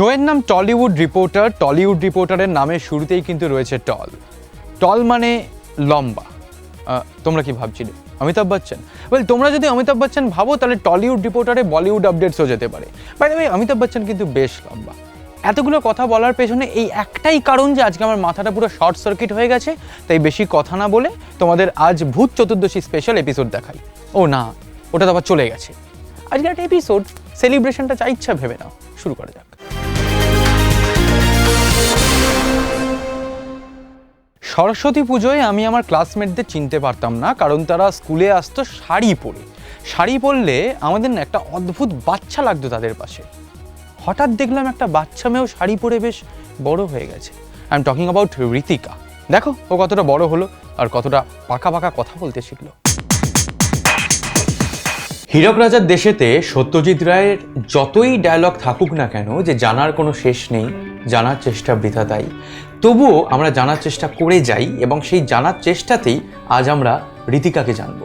শোয়ের নাম Tollywood reporter, Tollywood রিপোর্টারের নামের শুরুতেই কিন্তু রয়েছে টল। টল মানে লম্বা। তোমরা কি ভাবছিলে? অমিতাভ বচ্চন। বল, তোমরা যদি অমিতাভ বচ্চন ভাবো, তাহলে টলিউড রিপোর্টারে বলিউড আপডেটসও যেতে পারে। বাই দ্য অমিতাভ বচ্চন কিন্তু বেশ লম্বা। এতগুলো কথা বলার পেছনে এই একটাই কারণ যে আজকে আমার মাথাটা পুরো শর্ট সার্কিট হয়ে গেছে, তাই বেশি কথা না বলে তোমাদের আজ ভূত চতুর্দশী স্পেশাল এপিসোড দেখাই। ও না, ওটা তো আবার চলে গেছে। আজকের একটা এপিসোড সেলিব্রেশনটা যা ইচ্ছা ভেবে নাও। শুরু করা যাক। সরস্বতী পুজোয় আমি আমার ক্লাসমেটদের চিনতে পারতাম না, কারণ তারা স্কুলে আসতো শাড়ি পরে। শাড়ি পরলে আমাদের না একটা অদ্ভুত বাচ্চা লাগতো তাদের পাশে। হঠাৎ দেখলাম একটা বাচ্চা মেয়েও শাড়ি পরে বেশ বড় হয়ে গেছে। I am talking about Ritika. দেখো, ও কতটা বড় হলো আর কতটা পাকা পাকা কথা বলতে শিখলো। হীরক রাজার দেশেতে সত্যজিৎ রায়ের যতই ডায়লগ থাকুক না কেন, যে জানার কোনো শেষ নেই, জানার চেষ্টা বৃথা তাই। তবুও আমরা জানার চেষ্টা করে যাই এবং সেই জানার চেষ্টাতেই আজ আমরা রীতিকাকে জানব।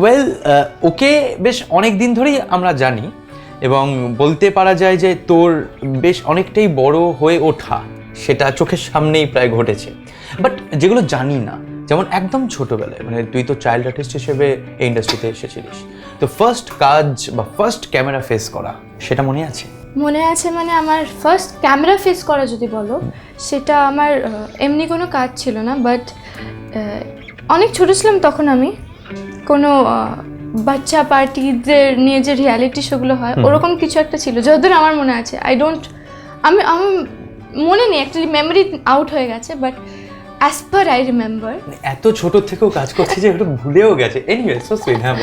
ওয়েল ওকে বেশ অনেক দিন ধরেই আমরা জানি এবং বলতে পারা যায় যে তোর বেশ অনেকটাই বড় হয়ে ওঠা সেটা চোখের সামনেই প্রায় ঘটেছে। বাট যেগুলো জানি না যেমন একদম ছোটবেলায় মানে তুই তো চাইল্ড আর্টিস্ট হিসেবে এই ইন্ডাস্ট্রিতে এসেছিলিস। তো ফার্স্ট কাজ বা ফার্স্ট ক্যামেরা ফেস করা সেটা মনে আছে? মনে আছে মানে আমার ফার্স্ট ক্যামেরা ফেস করা যদি বলো সেটা আমার এমনি কোনো কাজ ছিল না বাট অনেক ছোটো ছিলাম তখন আমি। কোনো বাচ্চা পার্টিদের নিয়ে যে রিয়ালিটি শোগুলো হয় ওরকম কিছু একটা ছিল যতদূর আমার মনে আছে। আই ডোন্ট আমি আমার মনে নেই অ্যাকচুয়ালি মেমোরি আউট হয়ে গেছে but as per I remember এত ছোট থেকেও কাজ করছে যে একটু ভুলেও গেছে। এনিওয়ে সো সুইট হ্যাঁ।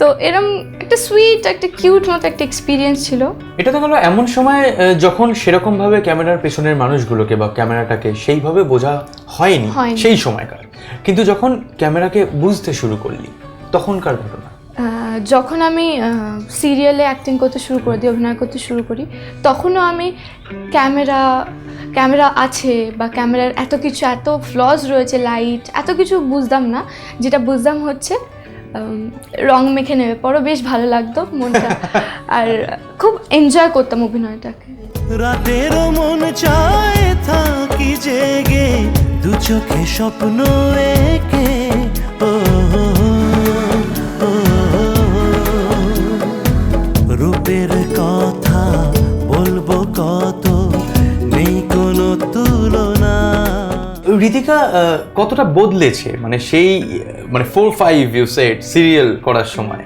তো এরম একটা সুইট একটা কিউট মতো একটা এক্সপিরিয়েন্স ছিল। এটা তো গেল এমন সময় যখন সেরকম ভাবে ক্যামেরার পেছনের মানুষগুলোকে বা ক্যামেরাটাকে সেইভাবে বোঝা হয়নি। সেই সময়কার। কিন্তু যখন ক্যামেরাকে বুঝতে শুরু করলি তখনকার ঘটনা? যখন আমি সিরিয়ালে অ্যাক্টিং করতে শুরু করে দিই অভিনয় করতে শুরু করি তখনও আমি ক্যামেরা ক্যামেরা আছে বা ক্যামেরার এত কিছু এত ফ্লস রয়েছে লাইট এত কিছু বুঝতাম না। যেটা বুঝতাম হচ্ছে রং মেখে নেবে পরও বেশ ভালো লাগতো মনটা। আর খুব এনজয় করতাম অভিনয়টাকে। রাতেরও মন চায় থাকি জেগে দু চোখে স্বপ্ন একে। ঋতিকা কতটা বদলেছে? মানে সেই মানে four five U set serial করার সময়।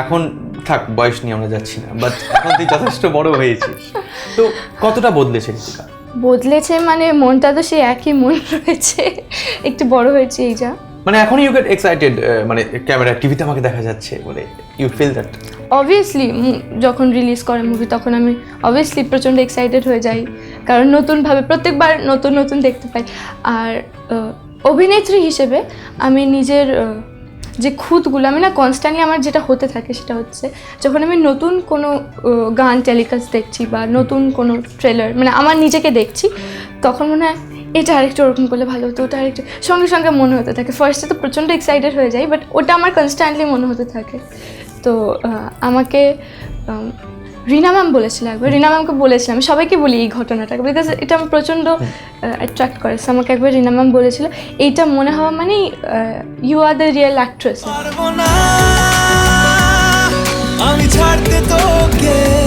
এখন থাক, বয়স নিয়ে আমরা যাচ্ছি না বাট এখন তুই যথেষ্ট বড় হয়েছিস। তো কতটা বদলেছে ঋতিকা বদলেছে মানে মনটা তো সেই একই মন রয়েছে। একটু বড় হয়েছে এই যা। মানে এখন ইউ গেট এক্সাইটেড মানে ক্যামেরা টিভিতে আমাকে দেখা যাচ্ছে বলে ইউ ফিল দ্যাট অবভিয়াসলি যখন রিলিজ করে মুভি তখন আমি অবভিয়াসলি প্রচণ্ড এক্সাইটেড হয়ে যাই, কারণ নতুনভাবে প্রত্যেকবার নতুন নতুন দেখতে পাই। আর অভিনেত্রী হিসেবে আমি নিজের যে খুঁতগুলো, আমি না কনস্ট্যান্টলি আমার যেটা হতে থাকে সেটা হচ্ছে, যখন আমি নতুন কোনো গান টেলিকাস্ট দেখছি বা নতুন কোনো ট্রেলার মানে আমার নিজেকে দেখছি, তখন মনে হয় এটা আরেকটু ওরকম করলে ভালো হতো ওটা আরেকটু সঙ্গে সঙ্গে মনে হতে থাকে। ফার্স্টে তো প্রচণ্ড এক্সাইটেড হয়ে যায় বাট ওটা আমার কনস্ট্যান্টলি মনে হতে থাকে। তো আমাকে রিনা ম্যাম বলেছিল একবার রিনা ম্যামকে বলেছিলাম সবাইকে বলি এই ঘটনাটাকে বিকজ এটা আমার প্রচণ্ড অ্যাট্রাক্ট করে। আমাকে একবার রিনা ম্যাম বলেছিল এইটা মনে হওয়া মানে you are the real actress আমি ছাড়তে তোকে।